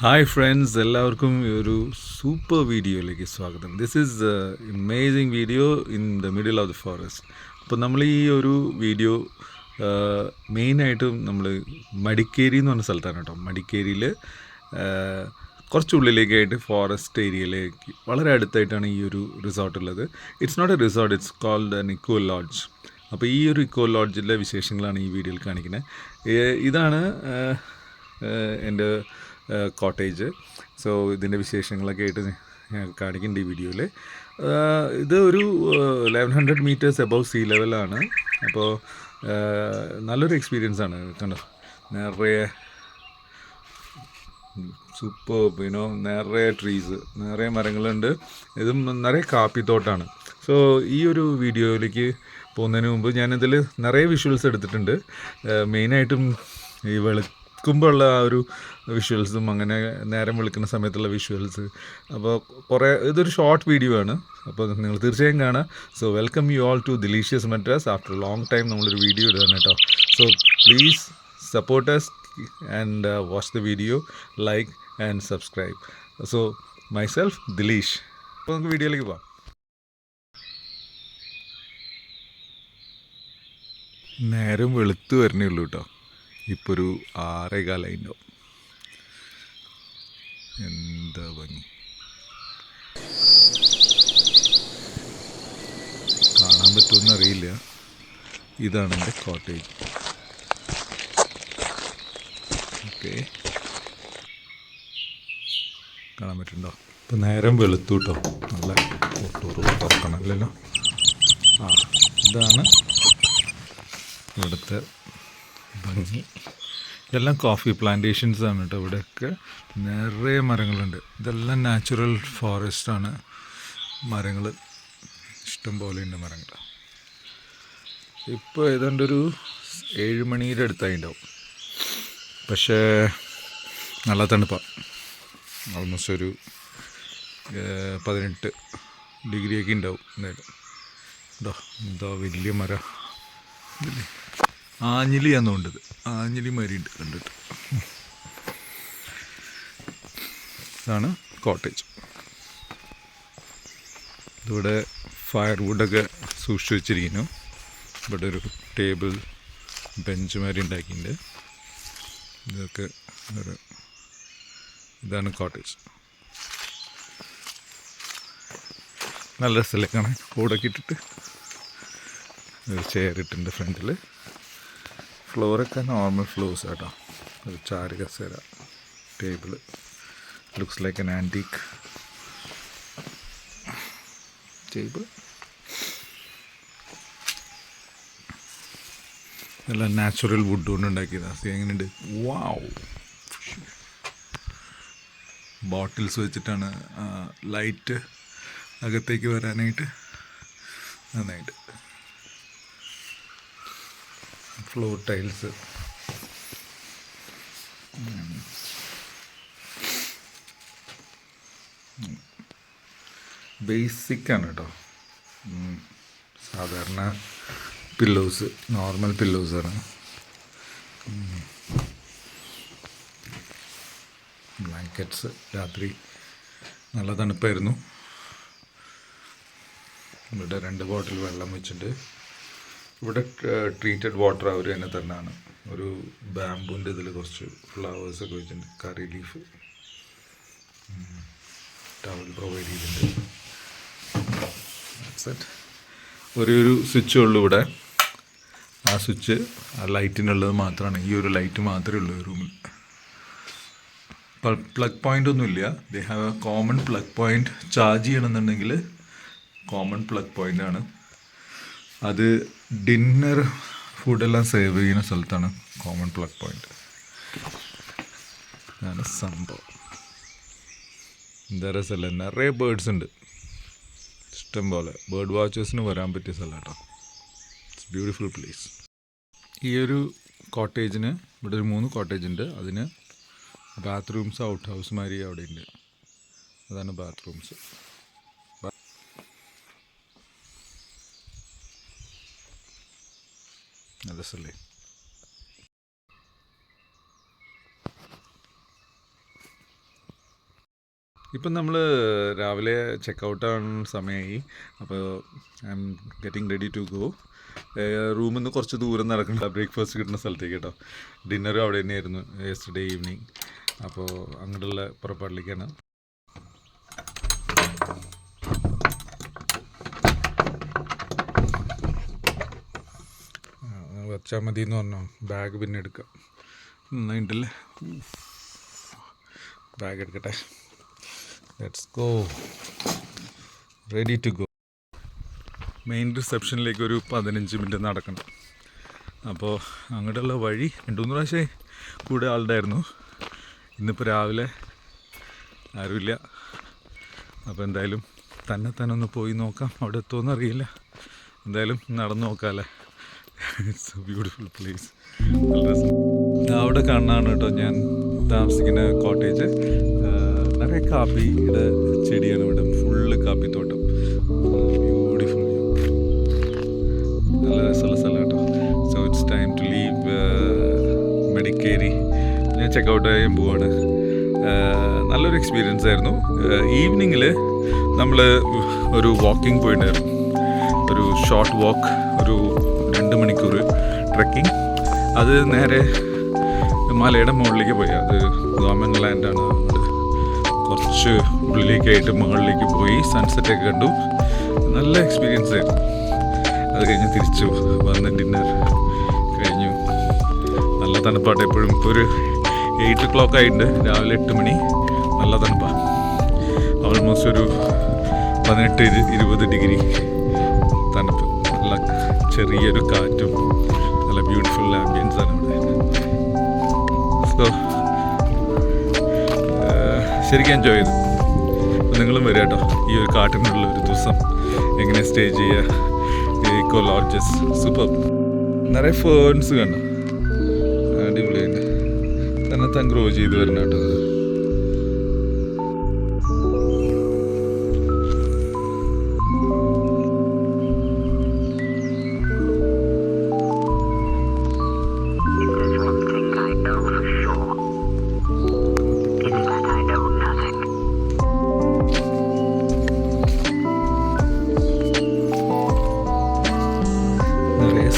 Hi friends എല്ലാവർക്കും ഈ ഒരു സൂപ്പർ വീഡിയോയിലേക്ക് സ്വാഗതം. This is amazing video in the middle of the forest അപ്പോൾ നമ്മൾ ഈ ഒരു വീഡിയോ മെയിനായിട്ടും നമ്മൾ മടിക്കേരി എന്ന് പറഞ്ഞ സ്ഥലത്താണ് കേട്ടോ. മടിക്കേരിയിൽ കുറച്ചുള്ളിലേക്കായിട്ട് ഫോറസ്റ്റ് ഏരിയയിലേക്ക് വളരെ അടുത്തായിട്ടാണ് ഈ ഒരു റിസോർട്ട് ഉള്ളത്. It's not a resort it's called an eco lodge അപ്പോൾ ഈ ഒരു ഇക്കോ ലോഡ്ജിലെ വിശേഷങ്ങളാണ് ഈ വീഡിയോയിൽ കാണിക്കുന്നത്. ഇതാണ് ഏഹ്, എന്റെ കോട്ടേജ് സോ ഇതിന്റെ വിശേഷങ്ങളൊക്കെ ആയിട്ട് ഞാൻ കാണിക്കുന്നുണ്ട് ഈ വീഡിയോയിൽ ഇത് ഒരു eleven hundred meters above sea ലെവലാണ് അപ്പോൾ നല്ലൊരു എക്സ്പീരിയൻസ് ആണ്. കണ്ടോ? നിറയെ സൂപ്പർ പിന്നോ നിറയെ ട്രീസ് നിറയെ മരങ്ങളുണ്ട്. ഇതും നിറയെ കാപ്പിത്തോട്ടാണ്. സോ ഈ ഒരു വീഡിയോയിലേക്ക് പോകുന്നതിന് മുമ്പ് ഞാനിതിൽ നിറയെ വിഷ്വൽസ് എടുത്തിട്ടുണ്ട്. മെയിനായിട്ടും ഈ വെളുക്കുമ്പോൾ ഉള്ള ആ ഒരു വിഷ്വൽസും അങ്ങനെ നേരം വിളിക്കുന്ന സമയത്തുള്ള വിഷ്വൽസ് അപ്പോൾ കുറേ ഇതൊരു ഷോർട്ട് വീഡിയോ ആണ്. അപ്പോൾ നിങ്ങൾ തീർച്ചയായും കാണാം so welcome you all to delicious matters after long time നമ്മളൊരു വീഡിയോ ഇടുകയാണ് കേട്ടോ. So please supporters and watch the video like and subscribe so myself Dileesh അപ്പോൾ നമുക്ക് വീഡിയോയിലേക്ക് പോവാം നേരം വെളുത്തു വരണേ ഉള്ളൂ കേട്ടോ. ഇപ്പോൾ ഒരു ആറേ കാലായിട്ടുണ്ടാവും എന്താ ഭംഗി? കാണാൻ പറ്റുമെന്ന് അറിയില്ല ഇതാണ് എന്റെ കോട്ടേജ്. ഓക്കെ. കാണാൻ പറ്റുന്നുണ്ടോ? ഇപ്പം നേരം വെളുത്തു കേട്ടോ നല്ല ഒട്ടൂറ് തുറക്കണമല്ലോ ആ ഇതാണ് ഇവിടുത്തെ ഭംഗി ഇതെല്ലാം കോഫി പ്ലാന്റേഷൻസ് ആണ് കേട്ടോ ഇവിടെയൊക്കെ. നിറയെ മരങ്ങളുണ്ട്. ഇതെല്ലാം നാച്ചുറൽ ഫോറസ്റ്റ് ആണ് മരങ്ങൾ. ഇഷ്ടം പോലെയുണ്ട് മരങ്ങൾ. ഇപ്പോൾ ഏതാണ്ട് ഒരു ഏഴ് മണിയുടെ അടുത്തായി ഉണ്ടാവും പക്ഷേ നല്ല തണുപ്പാണ് ഓൾമോസ്റ്റ് ഒരു പതിനെട്ട് ഡിഗ്രിയൊക്കെ ഉണ്ടാവും എന്തായാലും എന്താ വലിയ മരം. ആഞ്ഞിലിയാന്ന് ഉണ്ടത് ആഞ്ഞിലി മരി ഉണ്ട് കണ്ടിട്ട്. ഇതാണ് കോട്ടേജ്. ഇതിവിടെ ഫയർവുഡൊക്കെ സൂക്ഷിച്ചു വെച്ചിരിക്കുന്നു. ഇവിടെ ഒരു ടേബിൾ ബെഞ്ച് മാതിരി ഉണ്ടാക്കിയിട്ടുണ്ട്. ഇതൊക്കെ ഒരു ഇതാണ് കോട്ടേജ്. നല്ല രസമല്ലേ കാണാൻ? കൂടൊക്കെ ഇട്ടിട്ട്. ഒരു ചെയർ ഇട്ടിട്ടുണ്ട് ഫ്രണ്ടിൽ ഫ്ലോറൊക്കെ നോർമൽ ഫ്ലോർസ് കേട്ടോ ഒരു ചാരി കസേര table looks like an antique table എല്ലാം നാച്ചുറൽ വുഡ് കൊണ്ട് ഉണ്ടാക്കിയതാണ് സി എങ്ങനെയുണ്ട്? വാവ് ബോട്ടിൽസ് വെച്ചിട്ടാണ് ലൈറ്റ് അകത്തേക്ക് വരാനായിട്ട് നന്നായിട്ട്. Floor tiles. ബേസിക്കാണ് കേട്ടോ. സാധാരണ പില്ലോസ് നോർമൽ പില്ലോസാണ്. ബ്ലാങ്കറ്റ്സ് രാത്രി നല്ല തണുപ്പായിരുന്നു. ഇവിടെ രണ്ട് ബോട്ടിൽ വെള്ളം വെച്ചിട്ടുണ്ട് ഇവിടെ ട്രീറ്റഡ് വാട്ടർ അവർ തന്നെ തന്നെയാണ് ഒരു ബാമ്പുന്റെ ഇതിൽ കുറച്ച് ഫ്ലവേഴ്സ് ഒക്കെ വെച്ചിട്ടുണ്ട്. കറി ലീഫ് ടവൽ പ്രൊവൈഡ് ചെയ്തിട്ടുണ്ട്. ഒരേ ഒരു സ്വിച്ച് ഉള്ളൂ ഇവിടെ. ആ സ്വിച്ച് ആ ലൈറ്റിനുള്ളത് മാത്രമാണ് ഈ ഒരു ലൈറ്റ് മാത്രമേ ഉള്ളൂ റൂമിൽ പ്ലഗ് പോയിന്റ് ഒന്നുമില്ല they have a common plug point charge ചെയ്യണമെന്നുണ്ടെങ്കിൽ കോമൺ പ്ലഗ് പോയിന്റ് ആണ്. അത് ഡിന്നർ ഫുഡെല്ലാം സേവ് ചെയ്യുന്ന സ്ഥലത്താണ് കോമൺ പ്ലഗ് പോയിന്റ്. അതാണ് സംഭവം. എന്താ രസമല്ല? നിറയെ ബേർഡ്സ് ഉണ്ട്. ഇഷ്ടം പോലെ. ബേർഡ് വാച്ചേഴ്സിന് വരാൻ പറ്റിയ സ്ഥലം കേട്ടോ ഇറ്റ്സ് ബ്യൂട്ടിഫുൾ പ്ലേസ് ഈ ഒരു കോട്ടേജിന് ഇവിടെ ഒരു മൂന്ന് കോട്ടേജ് ഉണ്ട്. അതിന് ബാത്റൂംസ് ഔട്ട് ഹൗസ് മാതിരി അവിടെ ഉണ്ട്. അതാണ് ബാത്റൂംസ് രസല്ലേ ഇപ്പം നമ്മൾ രാവിലെ ചെക്കൗട്ട് ആവുന്ന സമയമായി അപ്പോൾ I'm getting ready to go റൂമിൽ നിന്ന് കുറച്ച് ദൂരം നടക്കണ്ട. ബ്രേക്ക്ഫാസ്റ്റ് കിട്ടുന്ന സ്ഥലത്തേക്ക് കേട്ടോ. ഡിന്നറും അവിടെ തന്നെയായിരുന്നു യെസ്റ്റർഡേ ഈവനിങ് അപ്പോൾ അങ്ങോട്ടുള്ള പുറപ്പാടിലേക്കാണ്. വെച്ചാൽ മതി എന്ന് പറഞ്ഞു. ബാഗ് പിന്നെ എടുക്കാം. നന്നായിട്ടല്ലേ? ബാഗ് എടുക്കട്ടെ. Let's go ready to go main റിസപ്ഷനിലേക്ക് ഒരു പതിനഞ്ച് മിനിറ്റ് നടക്കണം. അപ്പോൾ അങ്ങോട്ടുള്ള വഴി രണ്ട് മൂന്ന് പ്രാവശ്യം കൂടെ ആളുണ്ടായിരുന്നു. ഇന്നിപ്പോൾ രാവിലെ ആരുമില്ല. അപ്പോൾ എന്തായാലും തന്നെ തന്നെ ഒന്ന് പോയി നോക്കാം. അവിടെ എത്തുമെന്ന് അറിയില്ല. എന്തായാലും നടന്നു നോക്കാമല്ലേ ഇറ്റ്സ് എ ബ്യൂട്ടിഫുൾ പ്ലേസ് അവിടെ കാണാണ് കേട്ടോ ഞാൻ താമസിക്കുന്ന കോട്ടേജ് നിറയെ കാപ്പിയുടെ ചെടിയാണ് ഇവിടെ. ഫുള്ള് കാപ്പിത്തോട്ടം ബ്യൂട്ടിഫുൾ നല്ല രസമുള്ള സ്ഥലം കേട്ടോ so it's time to leave Madikeri ഞാൻ ചെക്കൗട്ട് ചെയ്യാൻ പോവാണ്. നല്ലൊരു എക്സ്പീരിയൻസ് ആയിരുന്നു. ഈവനിങ്ങിൽ നമ്മൾ ഒരു വാക്കിംഗ് പോയിട്ടുണ്ടായിരുന്നു ഒരു ഷോർട്ട് വാക്ക് ഒരു രണ്ട് മണിക്കൂർ ട്രക്കിംഗ് അത് നേരെ മലയുടെ മുകളിലേക്ക് പോയി. അത് ഗവൺമെന്റ് ലാൻഡാണ് കുറച്ച് ഉള്ളിലേക്കായിട്ട് മുകളിലേക്ക് പോയി. സൺസെറ്റൊക്കെ കണ്ടു. നല്ല എക്സ്പീരിയൻസ് ആയിരുന്നു. അത് കഴിഞ്ഞ് തിരിച്ചു വന്ന് ഡിന്നർ കഴിഞ്ഞു. നല്ല തണുപ്പാട്ട് എപ്പോഴും ഇപ്പോൾ ഒരു എയ്റ്റ് ഒ ക്ലോക്ക് ആയിട്ടുണ്ട്. രാവിലെ എട്ട് മണി. നല്ല തണുപ്പാണ് ഓൾമോസ്റ്റ് ഒരു പതിനെട്ട് ഇരു- ഇരുപത് ഡിഗ്രി തണുപ്പ്. നല്ല ചെറിയൊരു കാറ്റും നല്ല ബ്യൂട്ടിഫുൾ ആംബിയൻസ് ആണ് ഇവിടെ. സോ ശരിക്കും എൻജോയ് ചെയ്തു. നിങ്ങളും വരിക കേട്ടോ. ഈ ഒരു കാട്ടിനുള്ള ഒരു ദിവസം എങ്ങനെ സ്റ്റേ ചെയ്യുക. ഇക്കോ ലോഡ്ജസ് സൂപ്പർ നിറയെ ഫേൺസ് കണ്ടു? അടിപൊളി തന്നെ തന്നെ താൻ ഗ്രോ ചെയ്ത് വരണം കേട്ടോ.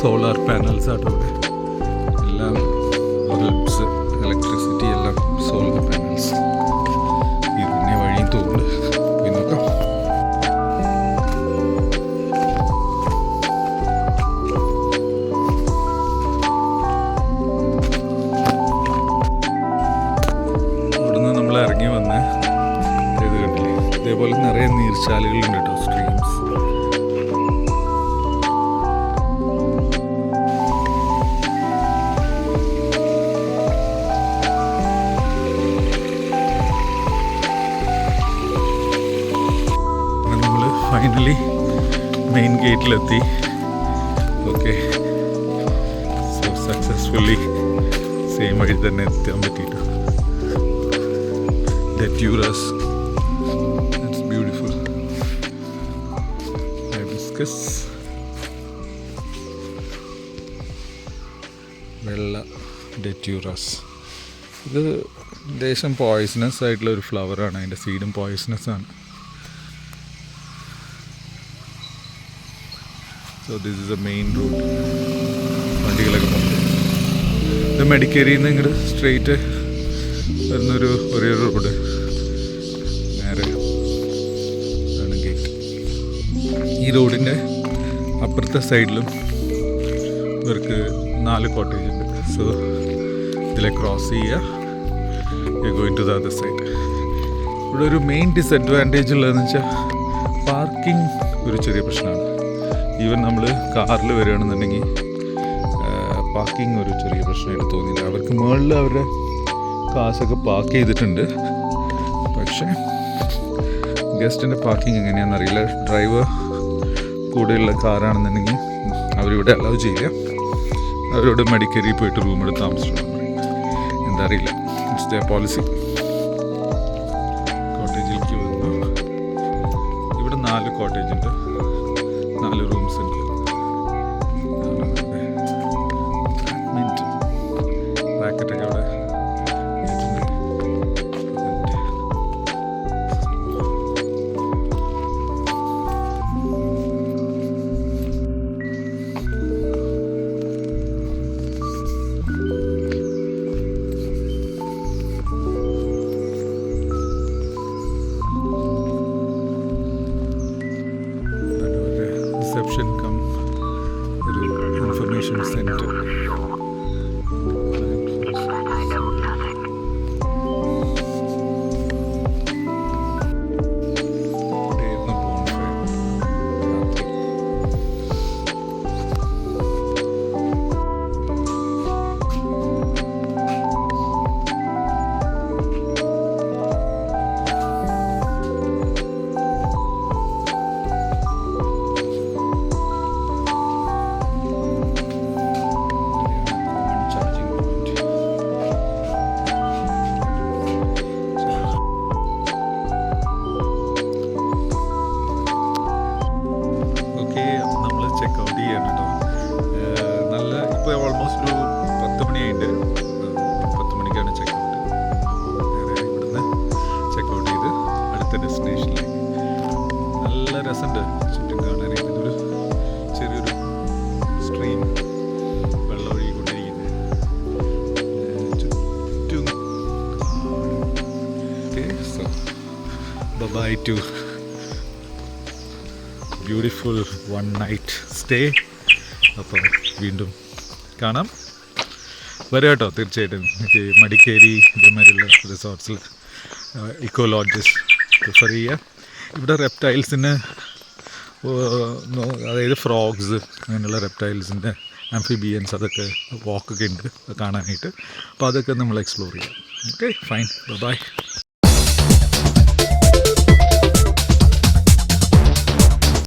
സോളാർ പാനൽസ് ആട്ടോ. എല്ലാം ബൾബ്സ് ഇലക്ട്രിസിറ്റി എല്ലാം സോളാർ പാനൽസ് ഇതിനെ വഴി തോന്നുന്നു. ഇവിടുന്ന് നമ്മൾ ഇറങ്ങി വന്ന് ഇത് കണ്ടില്ലേ? ഇതേപോലെ നിറയെ നീർച്ചാലുകളുണ്ട് ഫൈനലി മെയിൻ ഗേറ്റിലെത്തി ഓക്കെ സോ സക്സസ്ഫുള്ളി സെയിം വഴി തന്നെ എത്താൻ പറ്റിയിട്ടുണ്ട് ഡെറ്റ്യൂറസ് ഇറ്റ്സ് ബ്യൂട്ടിഫുൾ ഡിസ്കസ് വെള്ള ഡെറ്റ്യൂറസ് ഇത് ദേശം പോയ്സണസ് ആയിട്ടുള്ള ഒരു ഫ്ലവറാണ് അതിന്റെ സീഡും പോയ്സണസ് ആണ്. So this is a main route വണ്ടികളൊക്കെ പോകുന്നത്. ഇത് മെഡിക്കേരിയിൽ നിന്ന് ഇങ്ങോട്ട് സ്ട്രെയിറ്റ് വരുന്നൊരു ഒരേ റോഡ് നേരെ ആണ് ഗേറ്റ് ഈ റോഡിന്റെ അപ്പുറത്തെ സൈഡിലും ഇവർക്ക് നാല് കോട്ടേജ് ഉണ്ട്. സോ ഇതിലെ ക്രോസ് ചെയ്യുക. Going to the other side ഇവിടെ ഒരു മെയിൻ ഡിസഡ്വാന്റേജ് ഉള്ളതെന്ന് വെച്ചാൽ പാർക്കിംഗ് ഒരു ചെറിയ പ്രശ്നമാണ്. ഈവൻ നമ്മൾ കാറിൽ വരികയാണെന്നുണ്ടെങ്കിൽ പാർക്കിംഗ് ഒരു ചെറിയ പ്രശ്നമായിട്ട് തോന്നിയില്ല. അവർക്ക് മുകളിൽ അവരുടെ കാസൊക്കെ പാർക്ക് ചെയ്തിട്ടുണ്ട്. പക്ഷേ ഗസ്റ്റിന്റെ പാർക്കിംഗ് എങ്ങനെയാണെന്ന് അറിയില്ല. ഡ്രൈവർ കൂടെയുള്ള കാറാണെന്നുണ്ടെങ്കിൽ അവരിവിടെ അലൗ ചെയ്യുക. അവരോട് മടിക്കരി പോയിട്ട് റൂം എടുത്ത് എന്താ അറിയില്ല. ഇറ്റ്സ് ദ പോളിസി കോട്ടേജിലേക്ക് വന്നു. ഇവിടെ നാല് കോട്ടേജ് ഉണ്ട്. നാല് റൂംസ് ഉണ്ട് by two beautiful one night stay അപ്പോൾ വീണ്ടും കാണാം. വരും കേട്ടോ തീർച്ചയായിട്ടും. എനിക്ക് മടിക്കേരി ഇതേമാതിരിയുള്ള റിസോർട്ട്സിൽ ഇക്കോ ലോഡ്ജസ് പ്രിഫർ ചെയ്യുക. ഇവിടെ റെപ്റ്റൈൽസിന് അതായത് ഫ്രോഗ്സ് അങ്ങനെയുള്ള റെപ്റ്റൈൽസിന്റെ ആംഫിബിയൻസ് അതൊക്കെ വാക്കൊക്കെ ഉണ്ട് കാണാനായിട്ട്. അപ്പോൾ അതൊക്കെ നമ്മൾ എക്സ്പ്ലോർ ചെയ്യാം. Okay fine by